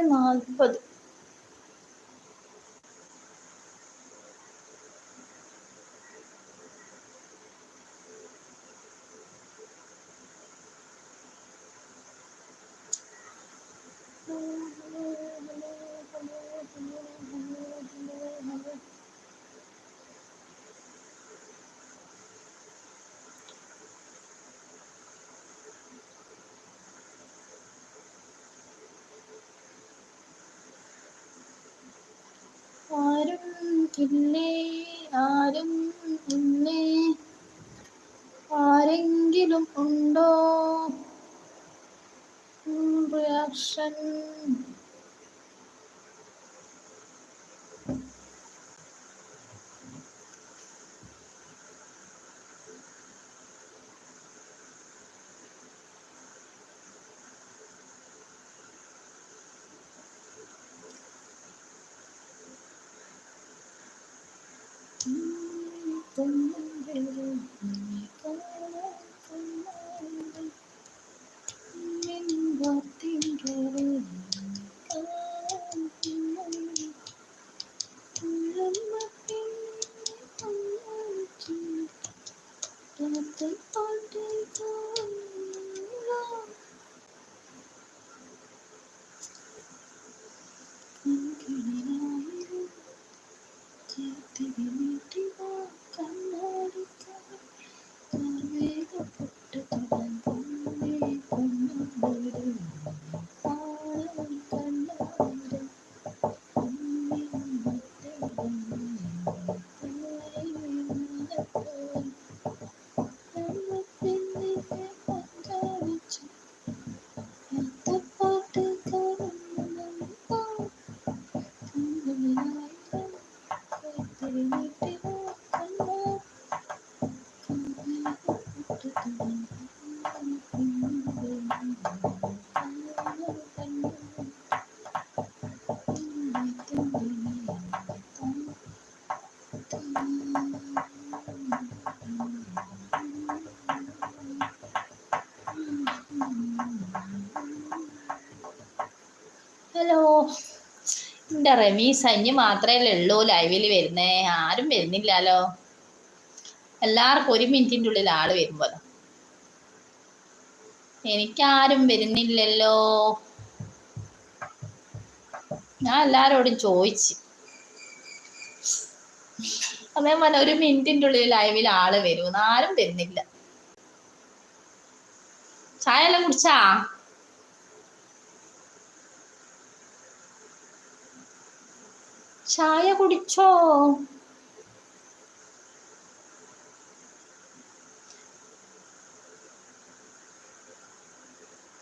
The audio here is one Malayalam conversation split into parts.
നാൽപ്പത്. ഇല്ലേ ആരും ഇല്ലേ ആരെങ്കിലും ഉണ്ടോ? Reaction também. ഹലോ. എന്റെ റമീ സഞ്ഞ് മാത്രമേ ഉള്ളൂ ലൈവിൽ വരുന്നേ? ആരും വരുന്നില്ലല്ലോ. എല്ലാവർക്കും ഒരു മിനിറ്റിന്റെ ഉള്ളിൽ ആൾ വരുമ്പോൾ എനിക്കാരും വരുന്നില്ലല്ലോ. ഞാൻ എല്ലാരോടും ചോദിച്ചു. അതേപോലെ ഒരു മിനിറ്റിന്റെ ഉള്ളിൽ ലൈവിൽ ആൾ വരും ആരും വരുന്നില്ല. ചായ എല്ലാം കുടിച്ചാ? ചായ കുടിച്ചോ?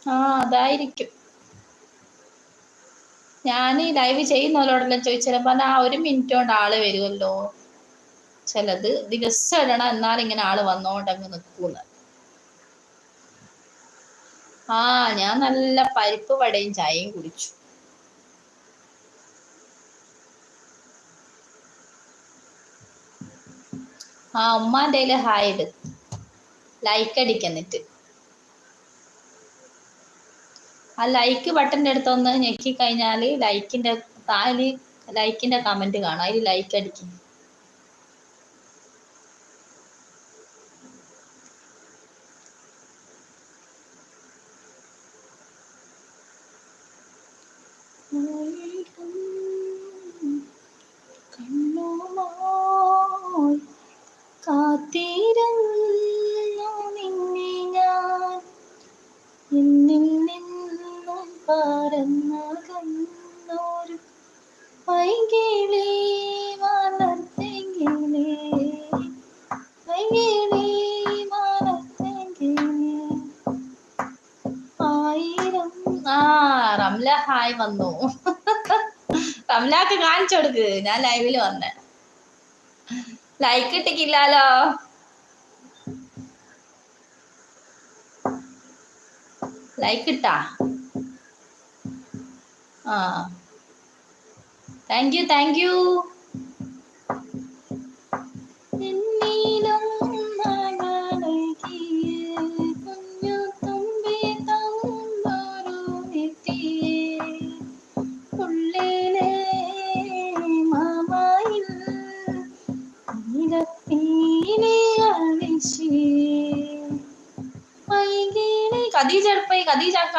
ആ അതായിരിക്കും. ഞാൻ ഈ ലൈവ് ചെയ്യുന്നവരോടെല്ലാം ചോദിച്ചാൽ പറഞ്ഞാൽ ആ ഒരു മിനിറ്റ് കൊണ്ട് ആൾ വരുമല്ലോ ചിലത് ദിവസം ഇടണം എന്നാൽ ഇങ്ങനെ ആൾ വന്നോണ്ടങ്ങ് നിക്കൂന്ന്. ആ ഞാൻ നല്ല പരിപ്പ് വടയും ചായയും കുടിച്ചു. ആ ഉമ്മാന്റെ കയ്യിൽ ഹായ് ഇട്. ലൈക്ക് അടിക്കെന്നിട്ട് ആ ലൈക്ക് ബട്ടന്റെ അടുത്തൊന്ന് ഞെക്കി കഴിഞ്ഞാൽ ലൈക്കിന്റെ താഴെ ലൈക്കിന്റെ കമന്റ് കാണാം. അതിൽ ലൈക്ക് അടിക്കും. കാത്തിരുന്നു നിന്നെ ഞാൻ. എന്നിൽ നിന്നും പറന്നകന്നൊരു വൈകിളി വളർത്തെങ്കിലേ വൈകിളി വളർത്തെങ്കിലേ ആയിരം ആ റംല ഹായ് വന്നു. റംലാക്ക് കാണിച്ചു കൊടുക്ക്. ഞാൻ ലൈവിൽ വന്നേ. ലൈക്ക് ഇട്ടിക്കില്ലാലോ? ലൈക്ക് ഇട്ടാ? ആ. താങ്ക് യു താങ്ക് യു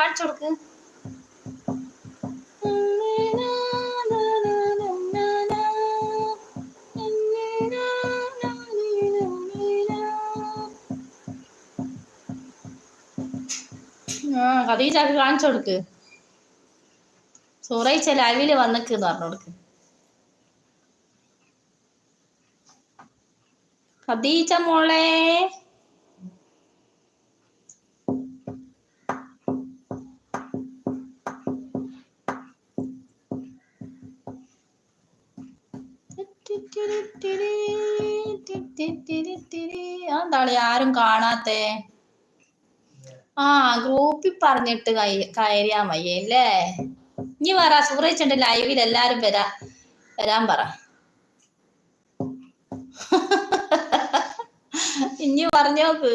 കാണിച്ചു കൊടുക്ക്. ആ ഖദീജക്ക് കാണിച്ചു കൊടുക്ക്. സൂറയിച്ച ലൈവിൽ വന്നിക്കെന്ന് പറഞ്ഞു കൊടുക്ക്. ഖദീജ മോളെ. അതെന്താളി ആരും കാണാത്തെ ആ ഗ്രൂപ്പിൽ പറഞ്ഞിട്ട് കയ- കയറിയാ മയ്യേ അല്ലേ ഇനി പറ സൂറയിച്ചുണ്ട് ലൈവിൽ എല്ലാരും വരാ വരാൻ പറ ഇനി പറഞ്ഞോക്ക്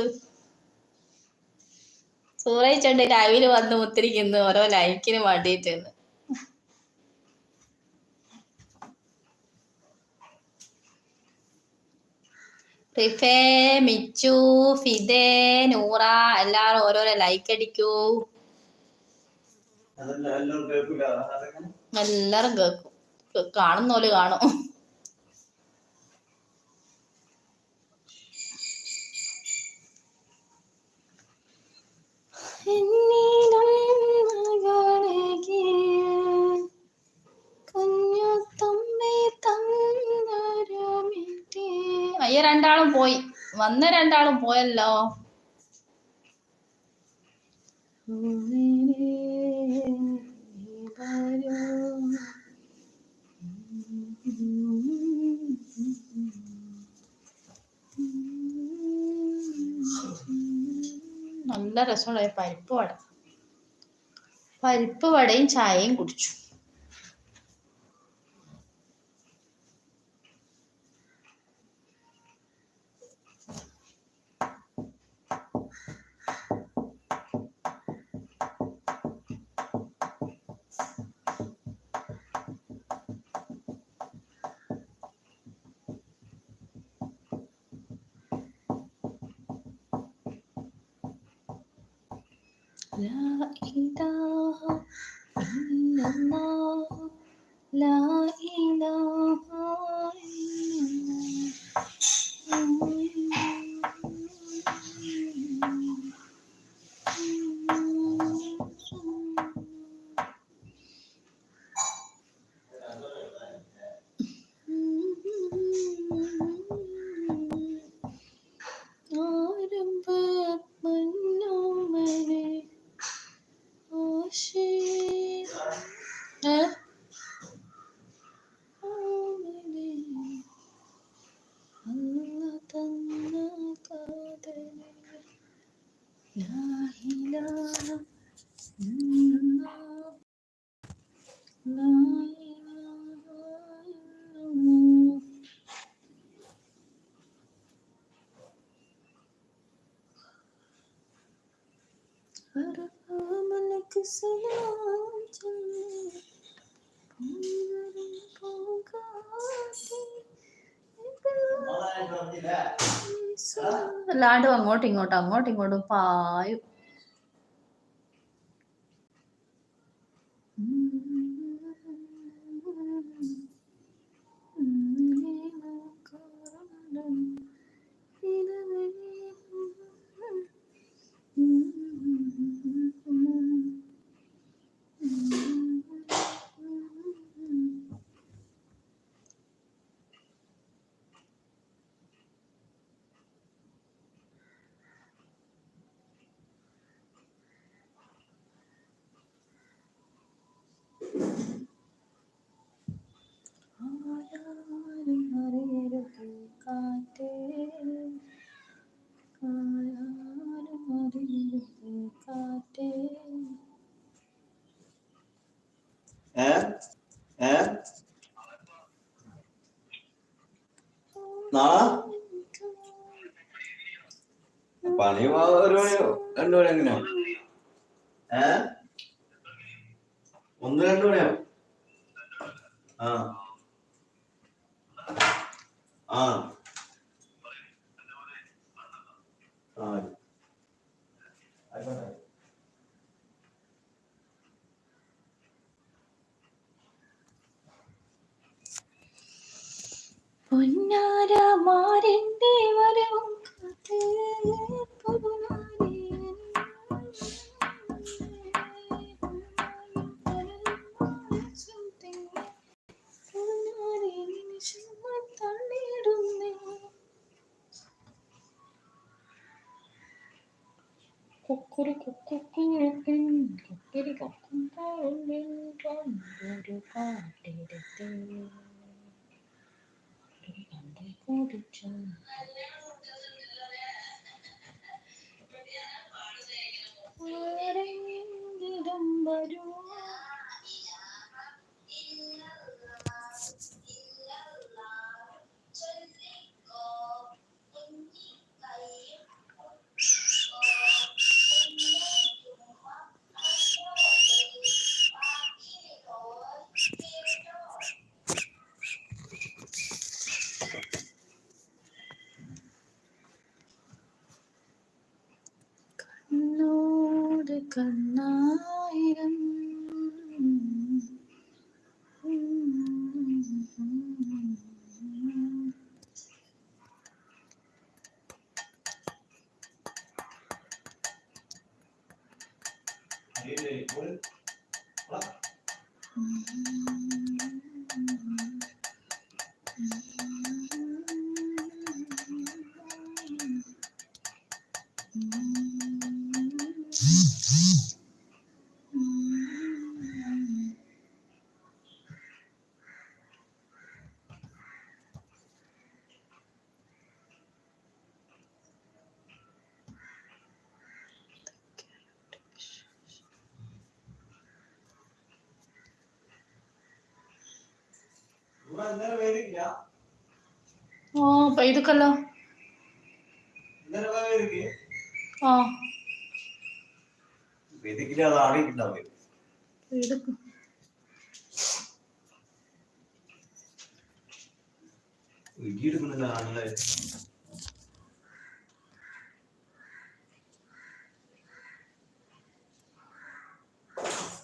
സൂറയിച്ചുണ്ട് ലൈവിൽ വന്ന് മുത്തിരിക്കുന്നു ഓരോ ലൈക്കിന് വേണ്ടിയിട്ടെന്ന് റിഫേ മിച്ചു ഫിദേ നൂറ എല്ലാരും ഓരോരോ ലൈക്ക് അടിക്കൂ. എല്ലാരും കേൾക്കും. കാണുന്നോൽ കാണും. വന്ന രണ്ടാളും പോയല്ലോ. നല്ല രസമുള്ള പരിപ്പ് വട. പരിപ്പ് വടയും ചായയും കുടിച്ചു. らいだ ഏ? ഓമനെ എല്ലാണ്ടും അങ്ങോട്ടും ഇങ്ങോട്ടും അങ്ങോട്ടും ഇങ്ങോട്ടും പായും. പണി ഒരു മണിയോ രണ്ടു മണി ഏ? ഒന്ന് രണ്ടു ആ. ആ. പൊന്നാരമാരന്റെ വരവും കാത്ത് കൊക്കും പാടുന്നിൽ കണ്ടൊരു പാട്ടെടുത്ത് കുടിച്ചു ആരെങ്കിലും വരുമോ ഓ ഇതൊക്കെല്ലോ. ആ. വേദിക്കില്ല അത് ആടിയിട്ടുണ്ടാവും ഇടിയെടുക്കുന്നില്ല ആണല്ലേ you